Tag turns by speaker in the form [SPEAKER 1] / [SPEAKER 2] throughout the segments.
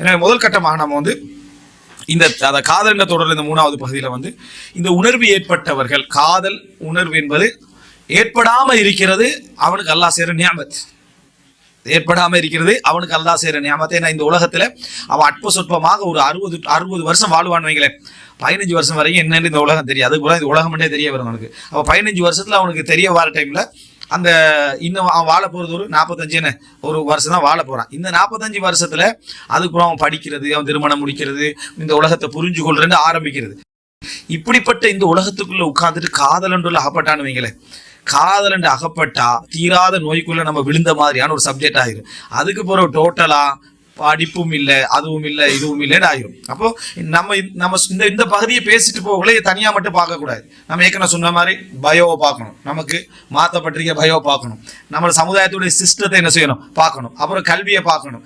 [SPEAKER 1] எனவே முதல் கட்டமாக நம்ம வந்து இந்த அந்த காதல் தொடர் இந்த மூணாவது பகுதியில் வந்து இந்த உணர்வு ஏற்பட்டவர்கள் காதல் உணர்வு என்பது ஏற்படாமல் இருக்கிறது அவனுக்கு அல்லா சேர நியாமத். ஏற்படாமல் இருக்கிறது அவனுக்கு அல்லா சேர நியாமத்தை ஏன்னா இந்த உலகத்தில் அவன் அற்ப சொற்பமாக ஒரு அறுபது அறுபது வருஷம் வாழ்வான் வைங்களேன். பதினஞ்சு வருஷம் வரைக்கும் என்னன்னு இந்த உலகம் தெரியும் அதுக்கு இந்த உலகம்னே தெரிய வரும் அவனுக்கு. அவன் பதினஞ்சு வருஷத்தில் அவனுக்கு தெரிய வர டைமில் அந்த இன்னும் அவன் வாழ போகிறது ஒரு நாற்பத்தஞ்சுன்னு ஒரு வருஷம் தான் வாழ போகிறான் இந்த நாற்பத்தஞ்சு வருஷத்தில் அதுக்கப்புறம் அவன் படிக்கிறது அவன் திருமணம் முடிக்கிறது இந்த உலகத்தை புரிஞ்சு கொள்றேன்னு ஆரம்பிக்கிறது. இப்படிப்பட்ட இந்த உலகத்துக்குள்ள உட்காந்துட்டு காதலன்றுள்ள அகப்பட்டான்னு வைங்களேன். காதல் என்று அகப்பட்டா தீராத நோய்க்குள்ள நம்ம விழுந்த மாதிரியான ஒரு சப்ஜெக்ட் ஆயிரும். அதுக்கு பிறகு டோட்டலா படிப்பும் இல்லை அதுவும் இல்லை இதுவும் இல்லைன்னு ஆயிரும். அப்போ நம்ம நம்ம இந்த இந்த பகுதியை பேசிட்டு போகல தனியாக மட்டும் பார்க்கக்கூடாது. நம்ம ஏற்கனவே சொன்ன மாதிரி பயோவை பார்க்கணும். நமக்கு மாற்றப்பட்டிருக்க பயோவை பார்க்கணும். நம்ம சமுதாயத்துடைய சிஸ்டத்தை என்ன செய்யணும்? பார்க்கணும். அப்புறம் கல்வியை பார்க்கணும்.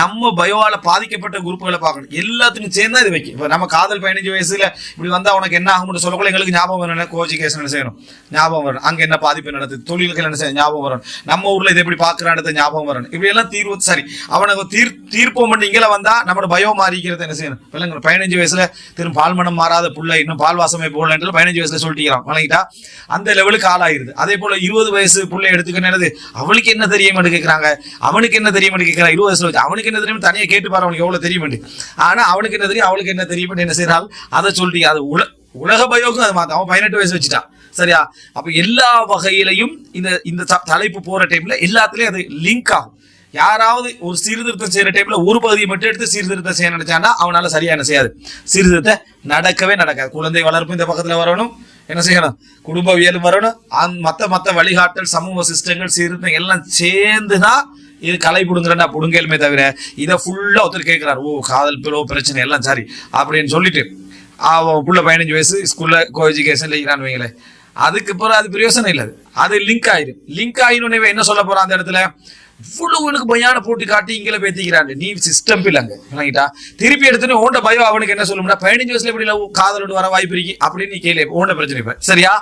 [SPEAKER 1] நம்ம பயோவால் பாதிக்கப்பட்ட குரூப்புகளை பார்க்கணும். எல்லாத்தையும் சேர்ந்தா இது வைக்கும். இப்போ நம்ம காதல் பதினஞ்சு வயசுல இப்படி வந்தால் உனக்கு என்ன ஆகும்னு சொல்லக்குள்ள எங்களுக்கு ஞாபகம் வரணும் கோஜிகேஷன் என்ன செய்யணும்? ஞாபகம் வரணும். அங்கே என்ன பாதிப்பு நடந்தது தொழில்கள் என்ன செய்யணும் ஞாபகம் வரணும். நம்ம ஊரில் இதை எப்படி பார்க்கறான்றது ஞாபகம் வரணும். இப்படி எல்லாம் தீர்வு சரி. அவனுக்கு தீர் தீர்ப்போம் பண்ணி இங்கே வந்தா நம்மளோட பயம் மாறிக்கிறது என்ன செய்யணும்? பிள்ளைங்க பதினஞ்சு வயசுல திரும்ப பால் மனம் மாறாத புள்ள இன்னும் பால் வாசமே போடலன்றது பதினஞ்சு வயசுல சொல்லிட்டுக்கிறான் வழங்கிட்டா அந்த லெவலுக்கு ஆளாயிருது. அதே போல இருபது வயசு பிள்ளை எடுத்துக்கணுது அவளுக்கு என்ன தெரியும் கேட்கறாங்க அவனுக்கு என்ன தெரியும் கேட்கறான் இருபது வயசுல வச்சு அவனுக்கு என்ன தெரியும் தனியாக கேட்டு பாரு அவனுக்கு எவ்வளவு தெரியும் ஆனா அவனுக்கு என்ன தெரியும் அவளுக்கு என்ன தெரியும் என்ன செய்யறாள் அதை சொல்லிட்டீங்க. அது உல உலக பயோக்கும் அது மாத்த. அவன் பதினெட்டு வயசு வச்சுட்டான். சரியா? அப்ப எல்லா வகையிலையும் இந்த இந்த தலைப்பு போற டைம்ல எல்லாத்துலயும் அது லிங்க் ஆகும். யாராவது ஒரு சீர்திருத்தம் செய்யற டைம்ல ஒரு பகுதியை மட்டும் எடுத்து சீர்திருத்தம் செய்ய நினைச்சான்னா அவனால சரியா என்ன செய்யாது. சீர்திருத்தம் நடக்கவே நடக்காது. குழந்தை வளர்ப்பு இந்த பக்கத்துல வரணும். என்ன செய்யணும்? குடும்பவியலும் வரணும். அந் மத்த மத்த வழிகாட்டல் சமூக சிஸ்டங்கள் சீர்திருத்தம் எல்லாம் சேர்ந்துதான் இது கலை புடுங்குறா புடுங்கலுமே தவிர இதை ஃபுல்லா ஒருத்தர் கேட்கிறார் ஓ காதல் பிளோ பிரச்சனை எல்லாம் சரி. அப்படின்னு சொல்லிட்டு அவன் புள்ள பதினஞ்சு வயசு ஸ்கூல்ல கோ எஜுகேஷன்ல இருக்கிறான்னு வைங்களேன். அதுக்கு பிறகு அது பிரயோசனம் இல்லை அது. லிங்க் ஆயிடும் லிங்க் ஆயிடும் என்ன சொல்ல போறான் அந்த இடத்துல? இவ்வளவு உனக்கு பயான போட்டு காட்டி இங்கே பேத்திக்கிறான் நீ சிஸ்டம் இல்லைங்க. விளங்கிட்டா திருப்பி எடுத்துன்னு ஓண்ட பயம் அவனுக்கு என்ன சொல்லும்னா பதினஞ்சு வயசுல எப்படி love காதலோடு வர வாய்ப்பு இருக்கு அப்படின்னு நீ கேள்வி ஓண்ட பிரச்சனை இப்ப. சரியா?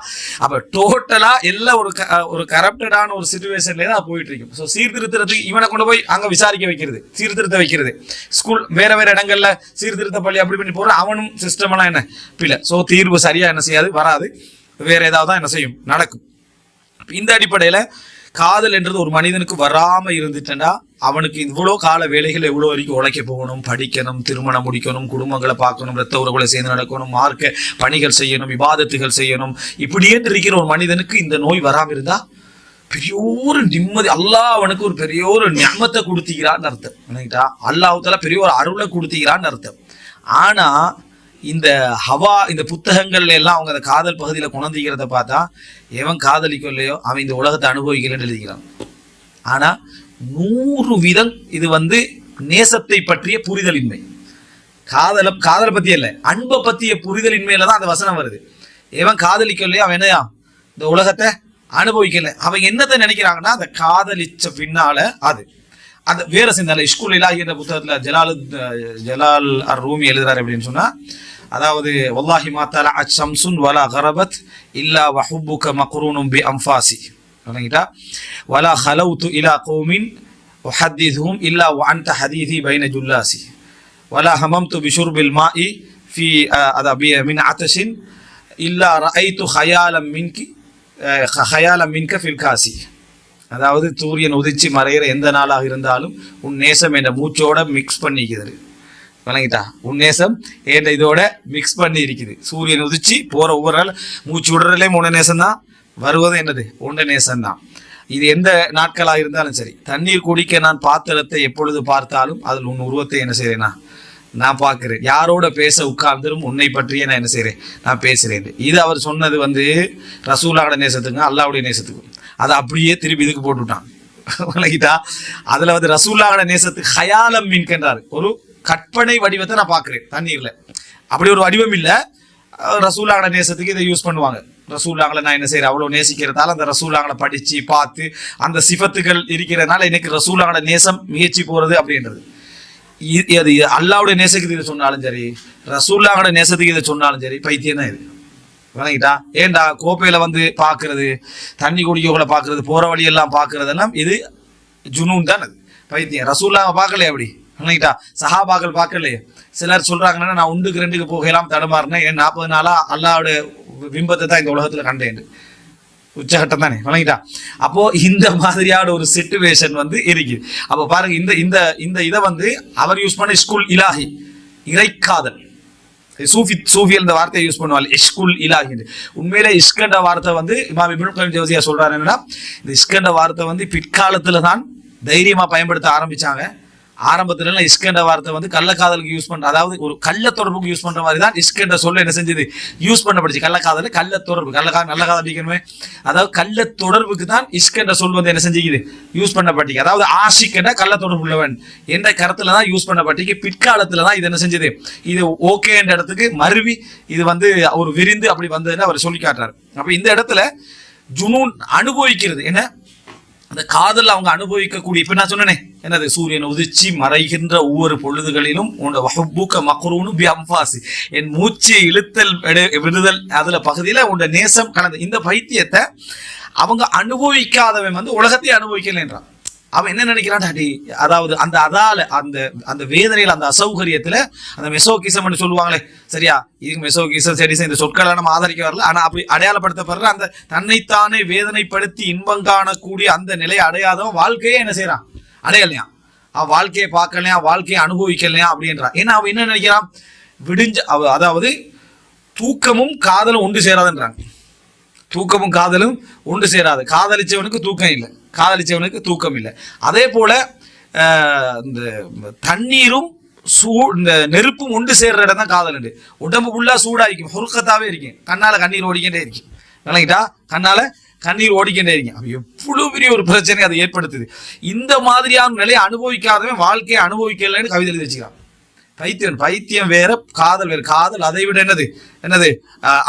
[SPEAKER 1] அப்ப டோட்டலா எல்லாம் ஒரு ஒரு கரப்டடான ஒரு சுச்சுவேஷன்ல தான் போயிட்டு இருக்கும் ஸோ சீர்திருத்தத்துக்கு இவனை கொண்டு போய் அங்க விசாரிக்க வைக்கிறது. சீர்திருத்த வைக்கிறது. ஸ்கூல் வேற வேற இடங்கள்ல சீர்திருத்த பள்ளி அப்படி பண்ணி போற அவனும் சிஸ்டம் எல்லாம் என்ன? பிள்ளை ஸோ தீர்வு சரியா என்ன செய்யாது? வராது. வேற ஏதாவது தான் என்ன செய்யும்? நடக்கும். இந்த அடிப்படையில காதல் என்றது ஒரு மனிதனுக்கு வராம இருந்துட்டேன்னா அவனுக்கு இவ்வளோ கால வேலைகள் எவ்வளோ வரைக்கும் உழைக்க போகணும் படிக்கணும் திருமணம் முடிக்கணும் குடும்பங்களை பார்க்கணும் ரத்த உறவுகளை சேர்ந்து நடக்கணும் மார்க்க பணிகள் செய்யணும் விவாதத்துகள் செய்யணும். இப்படியே இருக்கிற ஒரு மனிதனுக்கு இந்த நோய் வராம இருந்தா பெரிய ஒரு நிம்மதி அல்லாஹ் அவனுக்கு ஒரு பெரிய ஒரு ஞாபகத்தை கொடுத்துக்கிறான்னு அர்த்தம். நினைக்கிட்டா அல்லாஹால பெரிய ஒரு அருளை கொடுத்துக்கிறான்னு அர்த்தம். ஆனா இந்த ஹவா இந்த புத்தகங்கள்ல எல்லாம் அவங்க அந்த காதல் பகுதியில் குணந்திக்கிறத பார்த்தா எவன் காதலிக்கோ இல்லையோ அவன் இந்த உலகத்தை அனுபவிக்கலன்னு எழுதிக்கிறான். ஆனால் நூறு விதம் இது வந்து நேசத்தை பற்றிய புரிதலின்மை. காதல காதலை பற்றி இல்லை அன்பை பற்றிய புரிதலின்மையில தான் அந்த வசனம் வருது. எவன் காதலிக்கலையோ இல்லையோ அவன் என்னையா? இந்த உலகத்தை அனுபவிக்கல. அவங்க என்னத்தை நினைக்கிறாங்கன்னா அந்த காதலிச்ச பின்னால அது. அந்த வேற சிந்தனை. ஸ்கூல் இலாஹி என்ற புத்தகத்துல ஜலாலு ஜலால் அர் ரூமி எழுதுறாரு அப்படின்னு சொன்னா அதாவது ஒல்லாஹி மாத்தாலா அச்சம்சுன் வலா ஹரபத் இல்லா வஹூபு க மக்ரூனும் பி அம்ஃபாசி. விளங்கிட்டா வலா ஹலவுத்து இலா கோமின் ஹத்தீதும் இல்லா அன்ட ஹதீதி பைன ஜுல்லாசி. வலா ஹமம் து பிஷுர்பில் மா இ ஃபி அதா பி மின் அத்தஷின் இல்லா ரஐ து ஹயாலம் மின்கி ஹயாலம் மின்க ஃபில் காசி. அதாவது சூரியன் உதிச்சு மறைகிற எந்த நாளாக இருந்தாலும் உன் நேசம் என்ற மூச்சோட மிக்ஸ் பண்ணிக்கிறது. விளங்கிட்டா உன் நேசம் இதோட மிக்ஸ் பண்ணி இருக்குது. சூரியன் உதிச்சு போகிற ஒவ்வொரு நாள் மூச்சு விடுறதுலேயும் உன்ன நேசம் தான் வருவதும் என்னது? உண்ட நேசம் தான் இது எந்த நாட்களாக இருந்தாலும் சரி. தண்ணீர் குடிக்க நான் பாத்திரத்தை எப்பொழுது பார்த்தாலும் அதில் உன் உருவத்தை என்ன செய்கிறேன்னா நான்? பார்க்குறேன். யாரோட பேச உட்கார்ந்துரும் உன்னை பற்றியே நான் என்ன செய்கிறேன் நான் பேசுகிறேன் இது அவர் சொன்னது வந்து ரசூலாவோட நேசத்துக்கும் அல்லாவுடைய நேசத்துக்கும். அதை அப்படியே திருப்பி இதுக்கு போட்டுவிட்டான் விளங்கிட்டா அதில் வந்து ரசூல்லாவோட நேசத்துக்கு ஹயாலம் மீன்கின்றார். ஒரு கற்பனை வடிவத்தை நான் பார்க்குறேன் தண்ணீரில். அப்படி ஒரு வடிவம் இல்லை. அஹ் ரசூலாங்கள நேசத்துக்கு இதை யூஸ் பண்ணுவாங்க. ரசூலாங்களை நான் என்ன செய்யறேன் அவ்வளோ நேசிக்கிறதால அந்த ரசூலாங்களை படித்து பார்த்து அந்த சிஃபத்துகள் இருக்கிறதுனால எனக்கு ரசூலாங்கள நேசம் முயற்சி போகிறது அப்படின்றது. அது அல்லாவுடைய நேசத்துக்கு இதை சொன்னாலும் சரி ரசூல்லாவோட நேசத்துக்கு இதை சொன்னாலும் சரி பைத்தியம் தான் இது. வணங்கிட்டா ஏன்டா கோப்பையில் வந்து பார்க்கறது தண்ணி குடிக்கக்குள்ள பார்க்கறது போகிற வழியெல்லாம் பார்க்கறதெல்லாம் இது ஜுனூன் தான் அது. பைத்தியம். ரசூல்லாவை பார்க்கலையா அப்படி? இல்லைங்களா சஹாபாக்கள் பார்க்கலையே. சிலர் சொல்றாங்கன்னா நான் உண்டுக்கு ரெண்டுக்கு போகலாம் தடுமாறினேன். ஏன் நாற்பது நாளா அல்லாவோட பிம்பத்தை தான் இந்த உலகத்துல கண்டேன். உச்சகட்டம் தானே வணங்கிட்டா அப்போ இந்த மாதிரியான ஒரு சிச்சுவேஷன் வந்து இருக்குது அப்போ பாருங்க இந்த இந்த இந்த இதை வந்து அவர் யூஸ் பண்ண ஸ்கூல் இலாஹி இறைக்காதல். சூஃபி சூஃபியல் இந்த வார்த்தையை யூஸ் பண்ணுவாள் இஷ்குல் இலாஹி உண்மையிலே இஷ்கண்ட வார்த்தை வந்து இமாம் இப்னு ஜோசியா சொல்றாரு என்னன்னா இந்த இஷ்கண்ட வார்த்தை வந்து பிற்காலத்துல தான் தைரியமா பயன்படுத்த ஆரம்பிச்சாங்க. ஆரம்பத்துல எல்லாம் இஸ்கண்ட வார்த்தை வந்து கள்ளக்காதலுக்கு யூஸ் பண்ற அதாவது ஒரு கள்ள தொடர்புக்கு யூஸ் பண்ற மாதிரி தான் இஸ்கண்ட சொல்ல என்ன செஞ்சது? யூஸ் பண்ணப்படுச்சு. கள்ளக்காதல் கள்ள தொடர்பு கள்ளக்கா நல்ல காதல் அடிக்கணுமே. அதாவது கள்ள தொடர்புக்கு தான் இஸ்கண்ட சொல் வந்து என்ன செஞ்சுக்குது? யூஸ் பண்ணப்பட்டிக்கு. அதாவது ஆஷிக்கண்ட கள்ள தொடர்பு உள்ளவன் என்ற கருத்துல தான் யூஸ் பண்ணப்பட்டிருக்கு பிற்காலத்துல தான் இது என்ன செஞ்சது? இது ஓகேன்ற இடத்துக்கு மருவி இது வந்து ஒரு விரிந்து அப்படி வந்ததுன்னு அவர் சொல்லி காட்டுறாரு. அப்ப இந்த இடத்துல ஜுனூன் அனுபவிக்கிறது. என்ன? அந்த காதல் அவங்க அனுபவிக்கக்கூடிய இப்ப நான் சொன்னேனே. என்னது சூரியன் உதிச்சு மறைகின்ற ஒவ்வொரு பொழுதுகளிலும் உன்னோட வஹப்பூக்க மக்ரூனு பி அம்பாசி என் மூச்சு இழுத்தல் விடுதல் அதுல பகுதியில உன்னோட நேசம் கலந்து இந்த பைத்தியத்தை அவங்க அனுபவிக்காதவன் வந்து உலகத்தை அனுபவிக்கலைன்றான் அவன் என்ன நினைக்கிறான்? அடி அதாவது அந்த அதால அந்த அந்த வேதனையில் அந்த அசௌகரியத்துல அந்த மெசோகிசம்னு சொல்லுவாங்களே சரியா? இது மெசோகிசம் சரி இந்த சொற்களை நம்ம ஆதரிக்க வரல. ஆனா அப்படி அடையாளப்படுத்தப்படுற அந்த தன்னைத்தானே வேதனைப்படுத்தி இன்பம் காணக்கூடிய அந்த நிலையை அடையாதவன் வாழ்க்கையே என்ன செய்யறான் அடையலையா? அவன் வாழ்க்கையை பார்க்கலையா? வாழ்க்கையை அனுபவிக்கலையா? அப்படின்றான். ஏன்னா அவன் என்ன நினைக்கிறான்? விடிஞ்ச அவ- அதாவது தூக்கமும் காதலும் ஒன்று சேராதுன்றாங்க தூக்கமும் காதலும் ஒன்று சேராது. காதலிச்சவனுக்கு தூக்கம் இல்லை. காதலிச்சவனுக்கு தூக்கம் இல்லை. அதே போல இந்த தண்ணீரும் சூ இந்த நெருப்பும் ஒன்று சேர்ற இடம் தான் காதல் உண்டு. உடம்பு சூடாக இருக்கும். ஹொருக்கத்தாவே இருக்கும். கண்ணால் கண்ணீர் ஓடிக்கிட்டே இருக்கும். விளங்கிட்டா? கண்ணால் கண்ணீர் ஓடிக்கிட்டே இருக்கீங்க. எவ்வளவு பெரிய ஒரு பிரச்சனை அதை ஏற்படுத்துது. இந்த மாதிரியான நிலையை அனுபவிக்காதவன் வாழ்க்கையை அனுபவிக்கலைன்னு கவிதை எழுதி வச்சுக்கிறான். பைத்தியம் பைத்தியம் வேற காதல் வேற. காதல் அதை விட என்னது? என்னது?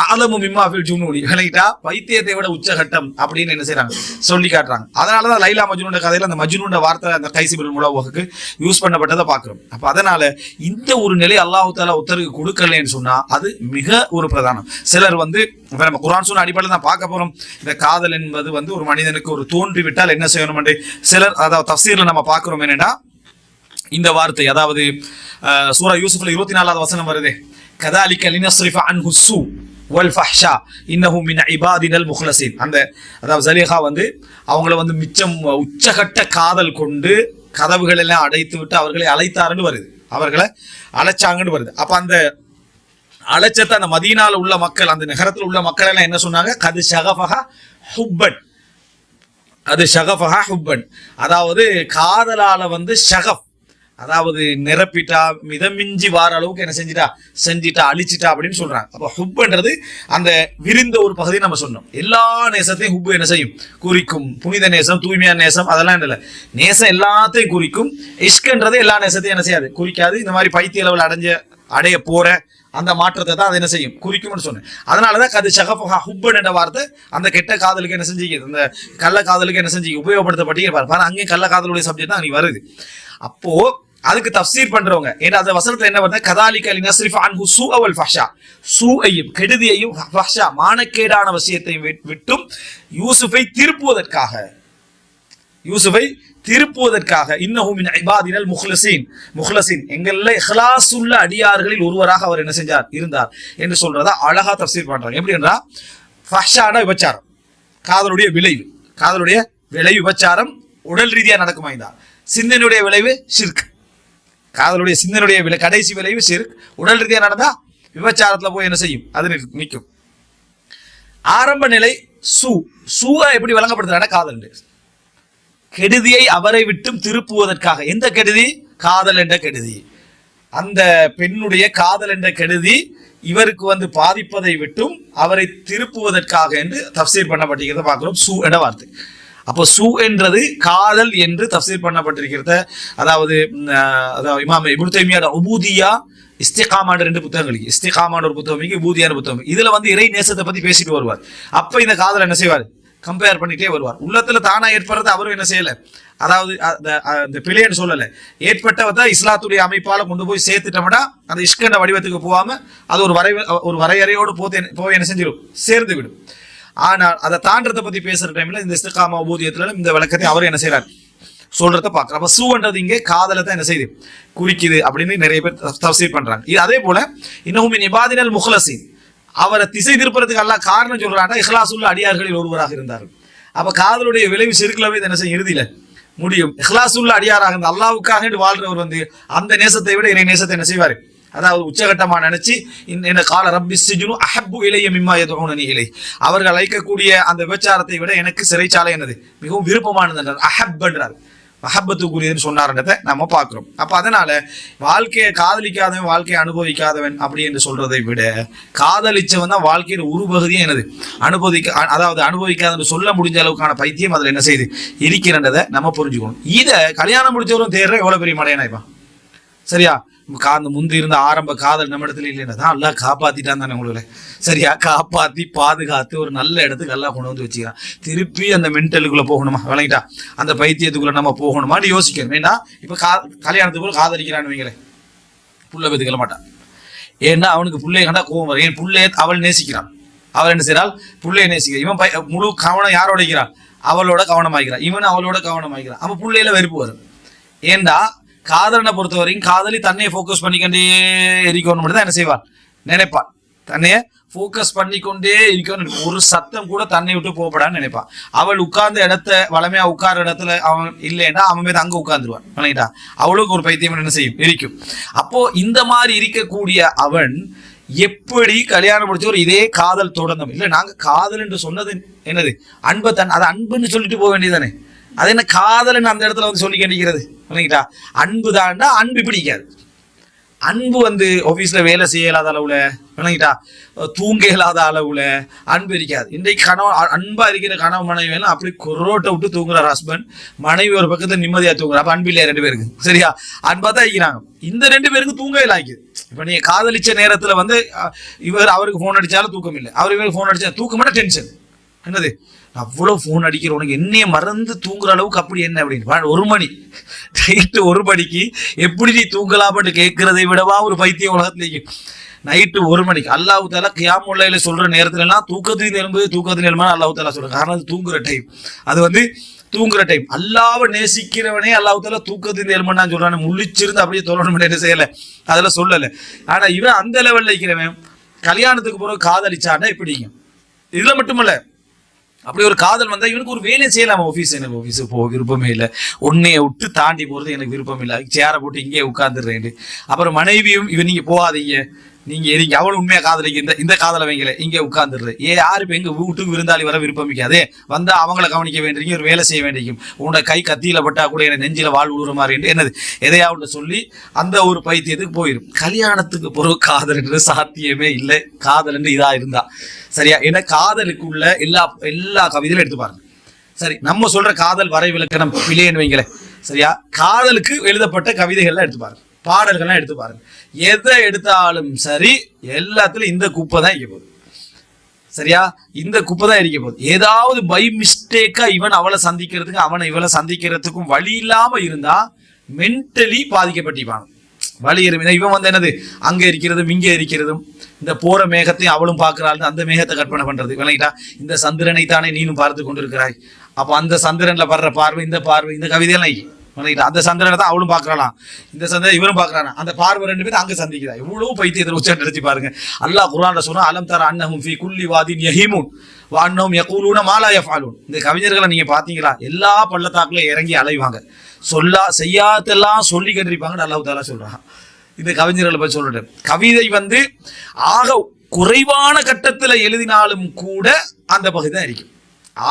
[SPEAKER 1] ஆலமும் இம்மாஃபில் ஜுனூனி. விளங்கிட்டா? பைத்தியத்தை விட உச்சகட்டம் அப்படின்னு என்ன செய்யறாங்க சொல்லி காட்டுறாங்க. அதனாலதான் லைலா மஜ்னூட கதையில அந்த மஜ்னுட வார்த்தை அந்த கைசிபில் முலவுக்கு யூஸ் பண்ணப்பட்டதை பார்க்குறோம். அப்ப அதனால இந்த ஒரு நிலை அல்லாஹு தாலா உத்தரவு கொடுக்கலன்னு சொன்னா அது மிக ஒரு பிரதானம். சிலர் வந்து இப்ப நம்ம குரான் சொன்ன அடிப்படையில் தான் பார்க்க போறோம். இந்த காதல் என்பது வந்து ஒரு மனிதனுக்கு ஒரு தோன்றி விட்டால் என்ன செய்யணும் சிலர் அதாவது தஃசீர்ல நம்ம பார்க்கிறோம் என்னன்னா இந்த வார்த்தை அதாவது சூரா யூசுஃப்ல இருபத்தி நாலாவது வசனம் வருது. கதாலிக்க லினஸ்ரிஃப அன்ஹு சூ வல் ஃபஹ்ஷா இன்னஹு மின் இபாதினல் முஹ்லசீன் அந்த அதாவது ஜலீஹா வந்து அவங்கள வந்து மிச்சம் உச்சகட்ட காதல் கொண்டு கதவுகள் எல்லாம் அடைத்து விட்டு அவர்களை அழைத்தாருன்னு வருது. அவர்களை அழைச்சாங்கன்னு வருது. அப்போ அந்த அழைச்சத்தை அந்த மதீனால உள்ள மக்கள் அந்த நகரத்தில் உள்ள மக்கள் எல்லாம் என்ன சொன்னாங்க? கது ஷகஃபஹா ஹுப்பன். அது ஷகஃபஹா ஹுப்பன். அதாவது காதலால வந்து ஷகஃப் அதாவது நிரப்பிட்டா மிதமிஞ்சி வார அளவுக்கு என்ன செஞ்சிட்டா செஞ்சிட்டா அழிச்சிட்டா அப்படின்னு சொல்றாங்க. அப்போ ஹுப்புன்றது அந்த விரிந்த ஒரு பகுதியை நம்ம சொன்னோம். எல்லா நேசத்தையும் ஹுப்பு என்ன செய்யும்? குறிக்கும். புனித நேசம் தூய்மையான நேசம் அதெல்லாம் இல்லை. நேசம் எல்லாத்தையும் குறிக்கும். இஷ்கன்றது எல்லா நேசத்தையும் என்ன செய்யாது? குறிக்காது. இந்த மாதிரி பைத்திய அளவில் அடைஞ்ச அடைய போற அந்த மாற்றத்தை தான் அது என்ன செய்யும்? குறிக்கும்னு சொன்னேன். அதனாலதான் கது ஷகஃபஹா ஹுப்பன் என்ற வார்த்தை அந்த கெட்ட காதலுக்கு என்ன செஞ்சுக்கிது அந்த கள்ள காதலுக்கு என்ன செஞ்சு உபயோகப்படுத்தப்பட்டே பாரு பாரு அங்கேயும் கள்ள காதலுடைய சப்ஜெக்ட் தான் அன்னைக்கு வருது. அப்போது அதுக்கு தப்சீர் பண்றவங்க. ஏன்னா அந்த வசனத்துல என்ன வருது? கதாலிக லினஸ்ரிஃப் அன்ஹு சூஅவல் ஃபஹ்ஷா. சூஐயும் கெடுதியையும் ஃபஹ்ஷா மானக்கேடான விஷயத்தையும் விட்டும் யூசுஃபை திருப்புவதற்காக. யூசுஃபை திருப்புவதற்காக. இன்னஹும் மின் இபாதினல் முஹ்லசீன். முஹ்லசீன் எங்கள்ல இஹ்லாஸ் உள்ள அடியார்களில் ஒருவராக அவர் என்ன செஞ்சார்? இருந்தார் என்று சொல்றதா அழகா தப்சீர் பண்றாங்க. எப்படி என்றா? ஃபஹ்ஷான விபச்சாரம். காதலுடைய விளைவு. காதலுடைய விளைவு விபச்சாரம் உடல் ரீதியா நடக்குமா இருந்தா சிந்தனுடைய விளைவு ஷிர்க். காதலுடைய சிந்தனுடைய விலை கடைசி விளைவு சிறு உடல் ரீதியாக நடந்தா விபச்சாரத்துல போய் என்ன செய்யும்? அது நிற்கும், நிற்கும் ஆரம்ப நிலை சூ சூவா எப்படி வழங்கப்படுத்துறாங்க காதல் கெடுதியை அவரை விட்டும் திருப்புவதற்காக. எந்த கெடுதி? காதல் என்ற கெடுதி. அந்த பெண்ணுடைய காதல் என்ற கெடுதி இவருக்கு வந்து பாதிப்பதை விட்டும் அவரை திருப்புவதற்காக என்று தப்சீர் பண்ணப்பட்டிருக்கிறத பார்க்கிறோம். சூ என்ற வார்த்தை. அப்போ சூ என்றது காதல் என்று தப்சீர் பண்ணப்பட்டிருக்கிறத அதாவது அதாவது இமாம் இப்னு உபூதியா இஸ்திகாமான்ற ரெண்டு புத்தகங்கள் இஸ்திகாமான ஒரு புத்தகம் உபூதியான புத்தகம் இதுல வந்து இறை நேசத்தை பத்தி பேசிட்டு வருவார். அப்ப இந்த காதல் என்ன செய்வார்? கம்பேர் பண்ணிட்டே வருவார். உள்ளத்துல தானா ஏற்படுறது அவரும் என்ன செய்யல. அதாவது அந்த- அந்த பிழைன்னு சொல்லல. ஏற்பட்டவ தான் இஸ்லாத்துடைய அமைப்பால கொண்டு போய் சேர்த்துட்டோம்னா அந்த இஷ்கண்ட வடிவத்துக்கு போகாம அது ஒரு வரை ஒரு வரையறையோடு போது போய் என்ன செஞ்சிடும் சேர்ந்து விடும். ஆனால் அதை தாண்டத்தை பத்தி பேசுற டைம்ல இந்த இஸ்திகாமா ஊதியத்துல இந்த விளக்கத்தை அவர் என்ன செய்யறாரு சொல்றத பார்க்குறோம் அப்ப சூன்றது இங்கே காதலை தான் என்ன செய்யுது? குறிக்குது அப்படின்னு நிறைய பேர் தஃசீர் பண்றாங்க. இது அதே போல இன்னும் நிபாதினல் முஹ்லசீன் அவரை திசை திருப்பறதுக்கு அல்லாஹ் காரணம் சொல்றாங்கன்னா உள்ள அடியார்களில் ஒருவராக இருந்தார் அப்ப காதலுடைய விளைவு செருக்கலவே என்ன செய்யும் இறுதியில முடியும். உள்ள அடியாராக இருந்த அல்லாவுக்காக வாழ்றவர் வந்து அந்த நேசத்தை விட இறை நேசத்தை என்ன செய்வாரு? அதாவது உச்சகட்டமா நினைச்சு இந்த- என்ன கால ரப்பி சிஜுனு அஹப்பு இளைய மிம்மா எதுனி இலை. அவர்கள் அழைக்கக்கூடிய அந்த விபச்சாரத்தை விட எனக்கு சிறைச்சாலை என்னது? மிகவும் விருப்பமானது என்றார். அஹப் என்றார். மஹப்பத்துக்குரியதுன்னு சொன்னார்ன்றதை நம்ம பார்க்கிறோம். அப்போ அதனால வாழ்க்கையை காதலிக்காதவன் வாழ்க்கையை அனுபவிக்காதவன் அப்படி என்று சொல்றதை விட காதலிச்சவன் தான் வாழ்க்கையின் ஒரு பகுதியும் என்னது? அனுபவிக்க அதாவது அனுபவிக்காதன்னு சொல்ல முடிஞ்ச அளவுக்கான பைத்தியம் அதுல என்ன செய்யுது? இருக்கிறன்றதை நம்ம புரிஞ்சுக்கணும். இதை கல்யாணம் முடிச்சவரும் தேர்ற எவ்வளவு பெரிய மடையனாய்ப்பா சரியா? காந்த முந்தி இருந்த ஆரம்ப காதல் நம்ம இடத்துல இல்லைன்னா தான் எல்லாம் காப்பாத்திட்டான் தானே உங்களுக்கு சரியா? காப்பாத்தி பாதுகாத்து ஒரு நல்ல இடத்துக்கு எல்லாம் கொண்டு வந்து வச்சுக்கிறான். திருப்பி அந்த மென்டலுக்குள்ள போகணுமா? விளங்கிட்டா? அந்த பைத்தியத்துக்குள்ள நம்ம போகணுமான்னு யோசிக்கணும். ஏன்னா இப்ப கா கல்யாணத்துக்குள்ள காதலிக்கிறான்னு வைங்களேன். புள்ள பெற்றுக்கல மாட்டான். ஏன்னா அவனுக்கு பிள்ளைய கண்டா கோவம் வரும். ஏன் பிள்ளைய அவள் நேசிக்கிறான். அவள் என்ன செய்கிறாள் புள்ளைய நேசிக்கிறான் இவன் பை- முழு கவனம் யாரோட வைக்கிறான் அவளோட கவனமாக்கிறான் இவன் அவளோட கவனமாக்கிறான் அப்ப பிள்ளையில வெறுப்பு வரும். ஏண்டா? காதலனை பொறுத்த வரைக்கும் காதலி தன்னையை ஃபோக்கஸ் பண்ணிக்கொண்டே இருக்கணும் மட்டும் தான் என்ன செய்வாள் நினைப்பாள் தன்னையே ஃபோக்கஸ் பண்ணிக்கொண்டே இருக்கணும். ஒரு சத்தம் கூட தன்னை விட்டு போகப்படான்னு நினைப்பான் அவள் உட்கார்ந்த இடத்த வளமையா உட்கார்ற இடத்துல அவன் இல்லைன்னா அவன் மீது அங்க உட்கார்ந்துருவான் விளங்கிட்டா அவளுக்கு ஒரு பைத்தியம் என்ன செய்யும்? இருக்கும் அப்போ இந்த மாதிரி இருக்கக்கூடிய அவன் எப்படி கல்யாணம் முடிச்சவர் இதே காதல் தொடர்ந்தோம் இல்லை நாங்கள் காதல் என்று சொன்னது என்னது? அன்பை தன் அதை அன்புன்னு சொல்லிட்டு போக வேண்டியதானே அது என்ன காதல்னு அந்த இடத்துல வந்து சொல்லி நினைக்கிறது இல்லைங்களா? அன்பு தான்டா அன்பு பிடிக்காது. அன்பு வந்து ஆஃபீஸில் வேலை செய்ய இல்லாத அளவுல விளங்கிட்டா தூங்க இயலாத அளவில் அன்பு இருக்காது. இன்றைக்கு கணவன் அன்பாக இருக்கிற கணவன் மனைவி எல்லாம் அப்படி குரோட்டை விட்டு தூங்குறார் ஹஸ்பண்ட் மனைவி ஒரு பக்கத்தில் நிம்மதியாக தூங்குறா. அப்போ அன்பு இல்லையா ரெண்டு பேருக்கு? சரியா? அன்பாக தான் இருக்கிறாங்க. இந்த ரெண்டு பேருக்கு தூங்க இல்லாக்குது இப்போ நீங்கள் காதலிச்ச நேரத்தில் வந்து இவர் அவருக்கு ஃபோன் அடித்தாலும் தூக்கம் இல்லை. அவர் இவருக்கு ஃபோன் அடித்தா தூக்கமான டென்ஷன் என்னது? அவ்வளவு ஃபோன் அடிக்கிற உனக்கு என்னைய மறந்து தூங்குற அளவுக்கு அப்படி என்ன அப்படின்னு? ஒரு மணி. நைட்டு ஒரு மணிக்கு எப்படி நீ தூங்கலாம்னு கேட்கறதை விடவா ஒரு பைத்தியம் உலகத்துலேயும் நைட்டு ஒரு மணிக்கு. அல்லாஹ் தாலா கியாமுல்லையில சொல்ற நேரத்துல எல்லாம் தூக்கத்தில் எழும்பு தூக்கத்தில் எழுமா அல்லாஹ் தாலா சொல்ற காரணம் அது தூங்குற டைம் அது வந்து தூங்குற டைம் அல்லாவை நேசிக்கிறவனே அல்லாஹ் தாலா தூக்கத்தில் எழுமன்னு சொல்றான் முழிச்சிருந்து அப்படியே தொழணும் என்ன செய்யல? அதெல்லாம் சொல்லலை. ஆனா இவன் அந்த லெவல்ல இருக்கிறவன். கல்யாணத்துக்கு பிறகு காதலிச்சான்னா இப்படிங்க இதுல மட்டுமல்ல அப்படி ஒரு காதல் வந்தா இவனுக்கு ஒரு வேலை செய்யலாம் ஆஃபீஸ் எனக்கு ஆஃபீஸ் போக விருப்பமே இல்லை. உன்னைய விட்டு தாண்டி போறது எனக்கு விருப்பம் இல்லை. சேரை போட்டு இங்கே உட்காந்துடுறேன் அப்புறம் மனைவியும் இவன் நீங்க போகாதீங்க. நீங்க நீங்க எவ்வளவு உண்மையா காதலிக்கிற இந்த இந்த காதலை வைங்கல இங்கே உட்காந்துடுற ஏ யாரு இப்ப எங்க வீட்டுக்கு விருந்தாளி வர விருப்பமிக்காதே? வந்தா அவங்கள கவனிக்க வேண்டிய ஒரு வேலை செய்ய வேண்டியும் உன்னோட கை கத்தியில பட்டா கூட எனக்கு நெஞ்சில வாழ் விடுற மாதிரி என்னது? எதையாவது சொல்லி அந்த ஒரு பைத்தியத்துக்கு போயிடும் கல்யாணத்துக்கு பிறகு காதல்ன்றது சாத்தியமே இல்லை. காதல் என்று இதா இருந்தா. சரியா? ஏன்னா காதலுக்குள்ள எல்லா எல்லா கவிதையும் எடுத்து பாருங்க. சரி நம்ம சொல்ற காதல் வரை விளக்கணம் பிள்ளைன்னு வைங்களேன். சரியா? காதலுக்கு எழுதப்பட்ட கவிதைகள்லாம் எடுத்து பாருங்க. பாடல்கள்லாம் எடுத்து பாருங்க. எதை எடுத்தாலும் சரி எல்லாத்துலயும் இந்த குப்பை தான் இருக்க போகுது. சரியா? இந்த குப்பை தான் இருக்க போகுது. ஏதாவது பை மிஸ்டேக்கா இவன் அவளை சந்திக்கிறதுக்கு அவனை இவளை சந்திக்கிறதுக்கும் வழி இல்லாம இருந்தா மென்டலி பாதிக்கப்பட்டிருப்பான். வழி இரு- இவன் வந்து என்னது? அங்க இருக்கிறதும் இங்க இருக்கிறதும் இந்த போற மேகத்தையும் அவளும் பார்க்கிறாள் அந்த மேகத்தை கற்பனை பண்றது. விளங்கிட்டா இந்த சந்திரனை தானே நீனும் பார்த்து கொண்டிருக்கிறாய். அப்ப அந்த சந்திரன்ல படுற பார்வை இந்த பார்வை இந்த கவிதையெல்லாம் இ- அந்த சந்திரனை தான் அவளும் பார்க்கறாளாம். இந்த சந்திரன் இவரும் பார்க்கறானா அந்த பார்வை ரெண்டு பேரும் அங்க சந்திக்கிறா இவ்வளவு பைத்தியத்தில் உச்சம் நிறுத்தி பாருங்க. அல்லாஹ் குரான் சொன்னா அலம் தர அன்னஹும் ஃபி குல்லி வாதின் யஹீமுன் வ யகூலூன மா லா இந்த கவிஞர்களை நீங்க பாத்தீங்களா எல்லா பள்ளத்தாக்குலையும் இறங்கி அலைவாங்க. சொல்லா செய்யாதெல்லாம் சொல்லி கண்டிருப்பாங்கன்னு அல்லாஹ் தாலா சொல்றான். இந்த கவிஞர்களை பற்றி சொல்றேன். கவிதை வந்து ஆக குறைவான கட்டத்துல எழுதினாலும் கூட அந்த பகுதி தான் இருக்கும்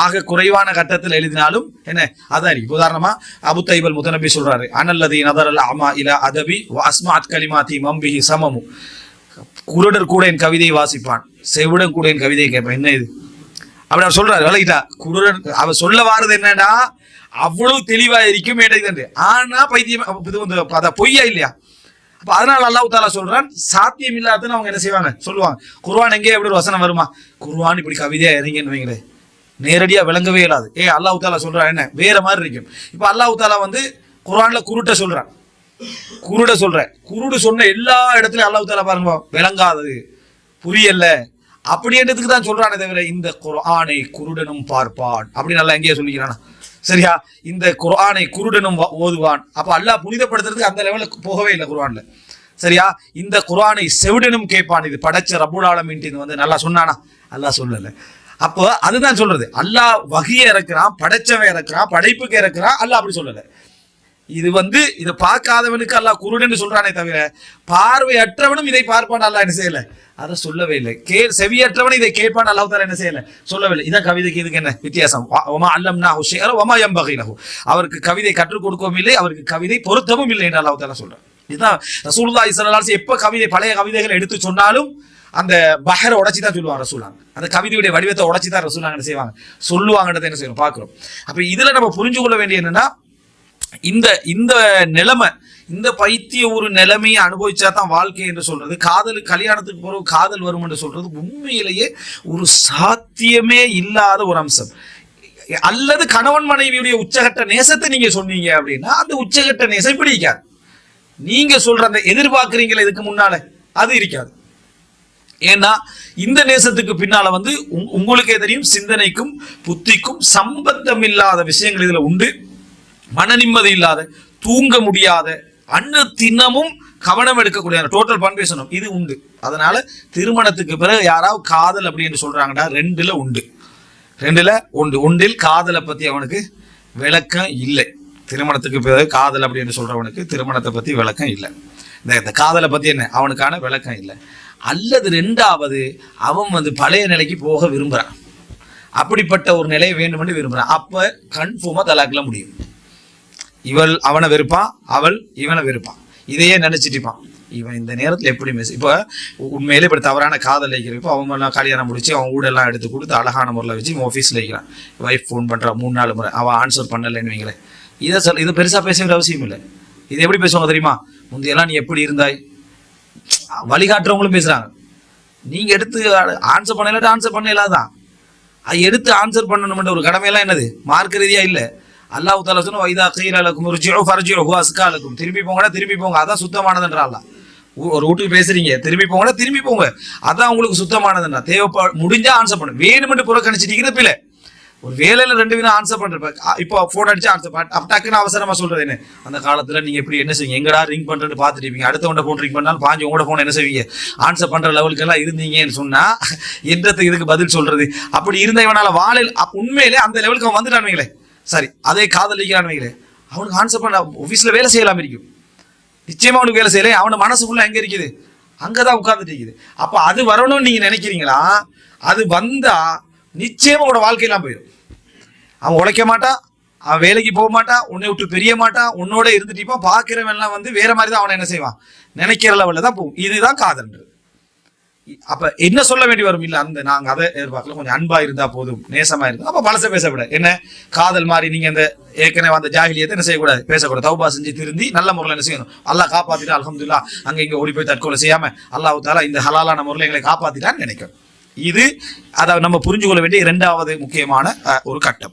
[SPEAKER 1] ஆக குறைவான கட்டத்தில் எழுதினாலும் என்ன? அதான் உதாரணமா அபு தைபல் முதநபி சொல்றாரு அனல்லதி நதரல் அமா இல அதபி அஸ்மாத் கலிமாத்தி மம்பிஹி சமமு. குருடர் கூட என் கவிதையை வாசிப்பான். செவிடன் கூட என் கவிதையை கேட்பான். என்ன இது? அப்படி அவர் சொல்றாரு விலகிட்டா குருடன் அவர் சொல்ல வாரது என்னன்னா அவ்வளவு தெளிவா இருக்கும் இடைதண்டு ஆனா பைத்தியம் இது வந்து அத பொய்யா இல்லையா? அப்ப அதனால அல்லாஹ் தாலா சொல்றான் சாத்தியம் இல்லாதன்னு அவங்க என்ன செய்வாங்க? சொல்லுவாங்க குருவான் எங்கே? எப்படி ஒரு வசனம் வருமா? குருவான் இப்படி கவிதையா இறங்கின்னு வைங்களேன் நேரடியா விளங்கவே இல்லாது. ஏ அல்லாஹ் தாலா சொல்றான் என்ன? வேற மாதிரி இருக்கும் இப்போ அல்லாஹ் தாலா வந்து குரானில் குருட்ட சொல்றான். குருட சொல்றேன். குருடு சொன்ன எல்லா இடத்துலயும் அல்லாஹ் தாலா பாருங்க விளங்காதது. புரியல. அப்படின்றதுக்கு தான் சொல்றானே தவிர இந்த குரானை குருடனும் பார்ப்பான். அப்படின்னு நல்லா எங்கேயே சொல்லிக்கிறானா. சரியா? இந்த குரானை குருடனும் ஓதுவான். அப்ப அல்லாஹ் புனிதப்படுத்துறதுக்கு அந்த லெவலுக்கு போகவே இல்லை குரானில் சரியா? இந்த குரானை செவிடனும் கேட்பான். இது படைச்ச ரப்புல் இது வந்து நல்லா சொன்னானா? அல்லாஹ் சொல்லலை. அப்போ அதுதான் சொல்றது. அல்லாஹ் வகையை இறக்குறான் படைச்சவன் இறக்குறான் படைப்புக்கு இறக்குறான் அல்லாஹ் அப்படி சொல்லல. இது வந்து இதை பார்க்காதவனுக்கு அல்லாஹ் குருடன்னு சொல்றானே தவிர பார்வையற்றவனும் இதை பார்ப்பான் அல்லாஹ் என்ன செய்யல? அதை சொல்லவே இல்லை. கே செவியற்றவன் இதை கேட்பான் அல்லாஹ் தாலா என்ன செய்யல? சொல்லவில்லை. இதான் கவிதைக்கு இதுக்கு என்ன வித்தியாசம்? ஒமா அல்லம்னா ஹுஷேர எம் எம்பகைலஹு அவருக்கு கவிதை கற்றுக் கொடுக்கவும் இல்லை அவருக்கு கவிதை பொருத்தமும் இல்லை என்று அல்லாஹ் தாலா சொல்றான். இதுதான் ரசூல்லா ஸல்லல்லாஹு எப்போ கவிதை பழைய கவிதைகளை எடுத்து சொன்னாலும் அந்த பஹரை உடைச்சி தான் சொல்லுவாங்க ரசூலாங்க அந்த கவிதையுடைய வடிவத்தை உடச்சி தான் ரசூலாங்க செய்வாங்க? சொல்லுவாங்கன்றதை என்ன செய்யணும்? பார்க்குறோம். அப்போ இதில் நம்ம புரிஞ்சு கொள்ள வேண்டிய என்னன்னா இந்த இந்த நிலைமை இந்த பைத்திய ஒரு நிலைமையை அனுபவிச்சா தான் வாழ்க்கை என்று சொல்றது காதல் கல்யாணத்துக்கு பிறகு காதல் வரும் என்று சொல்றது உண்மையிலேயே ஒரு சாத்தியமே இல்லாத ஒரு அம்சம். அல்லது கணவன் மனைவியுடைய உச்சகட்ட நேசத்தை நீங்க சொன்னீங்க அப்படின்னா அந்த உச்சகட்ட நேசம் பிடிக்காது நீங்க சொல்ற அந்த எதிர்பார்க்குறீங்களே இதுக்கு முன்னால அது இருக்காது. ஏன்னா இந்த நேசத்துக்கு பின்னால வந்து உங்- உங்களுக்கே தெரியும் சிந்தனைக்கும் புத்திக்கும் சம்பந்தம் இல்லாத விஷயங்கள் இதுல உண்டு. மன நிம்மதி இல்லாத தூங்க முடியாத அன்னு தினமும் கவனம் எடுக்கக்கூடிய டோட்டல் பண்பேசணும். இது உண்டு. அதனால திருமணத்துக்கு பிறகு யாராவது காதல் அப்படின்னு சொல்றாங்கடா ரெண்டுல உண்டு. ரெண்டுல உண்டு. ஒன்றில் காதலை பத்தி அவனுக்கு விளக்கம் இல்லை. திருமணத்துக்கு பிறகு காதல் அப்படின்னு சொல்றவனுக்கு திருமணத்தை பத்தி விளக்கம் இல்லை. இந்த இந்த காதலை பத்தி என்ன? அவனுக்கான விளக்கம் இல்லை. அல்லது ரெண்டாவது அவன் வந்து பழைய நிலைக்கு போக விரும்புகிறான் அப்படிப்பட்ட ஒரு நிலை வேண்டுமென்று விரும்புகிறான் அப்போ கன்ஃபார்மாக தலாக்கில் முடியும். இவள் அவனை வெறுப்பான் அவள் இவனை வெறுப்பான் இதையே நினச்சிட்டுப்பான் இவன் இந்த நேரத்தில் எப்படி மெஸ் இப்போ உண்மையிலே இப்படி தவறான காதல் வைக்கிறப்போ அவன் எல்லாம் கல்யாணம் முடிச்சு அவன் ஊடெல்லாம் எடுத்து கொடுத்து அழகான முறையில் வச்சு இவன் ஆஃபீஸில் வைக்கிறான். ஒய்ஃப் ஃபோன் பண்ணுறான் மூணு நாலு முறை. அவன் ஆன்சர் பண்ணலைன்னு வைங்களேன். இதை சொல் இது பெருசாக பேசுகிற அவசியம் இல்லை. இது எப்படி பேசுவாங்க தெரியுமா? முந்தையெல்லாம் நீ எப்படி இருந்தாய்? வழிகாட்டுறவங்களும் பேசுறாங்க. நீங்க எடுத்து ஆன்சர் பண்ணலாட்ட ஆன்சர் பண்ணலாம் தான் அது எடுத்து ஆன்சர் பண்ணணும்ன்ற ஒரு கடமையெல்லாம் என்னது? மார்க்க ரீதியா இல்ல. அல்லாஹ் தாலா சொன்ன வைதா ஒரு ருஜியோ ஃபர்ஜியோ அஸ்கா இருக்கும் திரும்பி போங்கடா திரும்பி போங்க. அதான் சுத்தமானதுன்றா அல்லாஹ். ஊ- ஒரு வீட்டுக்கு பேசுறீங்க திரும்பி போங்கடா திரும்பி போங்க. அதான் உங்களுக்கு சுத்தமானதுன்றா தேவைப்பா முடிஞ்சா ஆன்சர் பண்ணு. வேணுமென்று புறக்கணிச்சிட்டீங்க பிள்ளை ஒரு வேலையில ரெண்டு வினா ஆன்சர் பண்றேன். இப்போ போன் அடிச்சு ஆன்சர் அப்ப டக்குன்னு அவசரமா சொல்றது என்ன? அந்த காலத்துல நீங்க எப்படி என்ன செய்வீங்க? எங்கடா ரிங் பண்றேன்னு பாத்துருப்பீங்க இருப்பீங்க. போன் ரிங் பண்ணாலும் பாஞ்சு உங்களோட போன் என்ன செய்வீங்க? ஆன்சர் பண்ற லெவலுக்கு எல்லாம் இருந்தீங்கன்னு சொன்னா என்றதுக்கு இதுக்கு பதில் சொல்றது? அப்படி இருந்த இவனால வாழையில் உண்மையிலே அந்த லெவலுக்கு அவன் வந்துட்டானுங்களே. சரி அதே காதலிக்கிறானுங்களே அவனுக்கு ஆன்சர் பண்ண ஆஃபீஸ்ல வேலை செய்யலாம் இருக்கும். நிச்சயமா அவனுக்கு வேலை செய்யல. அவன ஃபுல்லாக எங்க இருக்குது? அங்கதான் உட்கார்ந்துட்டு இருக்குது. அப்ப அது வரணும்னு நீங்க நினைக்கிறீங்களா? அது வந்தா நிச்சயமா உங்களோட வாழ்க்கையெல்லாம் போயிடும். அவன் உழைக்க மாட்டான் அவன் வேலைக்கு போக மாட்டான் உன்னை விட்டு பெரிய மாட்டான் உன்னோட இருந்துட்டு இப்போ பார்க்கிறவன் எல்லாம் வந்து வேற மாதிரி தான் அவனை என்ன செய்வான்? நினைக்கிற லெவலில் தான் போகும். இதுதான் காதல்ன்றது. அப்ப என்ன சொல்ல வேண்டி வரும்? இல்ல அந்த நாங்க அதை எதிர்பார்க்கல. கொஞ்சம் அன்பா இருந்தா போதும் நேசமா இருந்தா. அப்ப பழச பேசக்கூட என்ன? காதல் மாதிரி நீங்க அந்த ஏற்கனவே அந்த ஜாகிலியத்தை என்ன செய்யக்கூடாது? பேசக்கூடாது. தௌபா செஞ்சு திருந்தி நல்ல முறையில் என்ன செய்யணும்? அல்லா காப்பாத்திட்டா அலமதுல்லா அங்க இங்க ஓடி போய் தற்கொலை செய்யாம அல்லாஹ் தாலா இந்த ஹலாலான முறையில் எங்களை காப்பாத்திட்டான்னு நினைக்கிறோம் இது அதை நம்ம புரிஞ்சு கொள்ள வேண்டிய இரண்டாவது முக்கியமான ஒரு கட்டம்.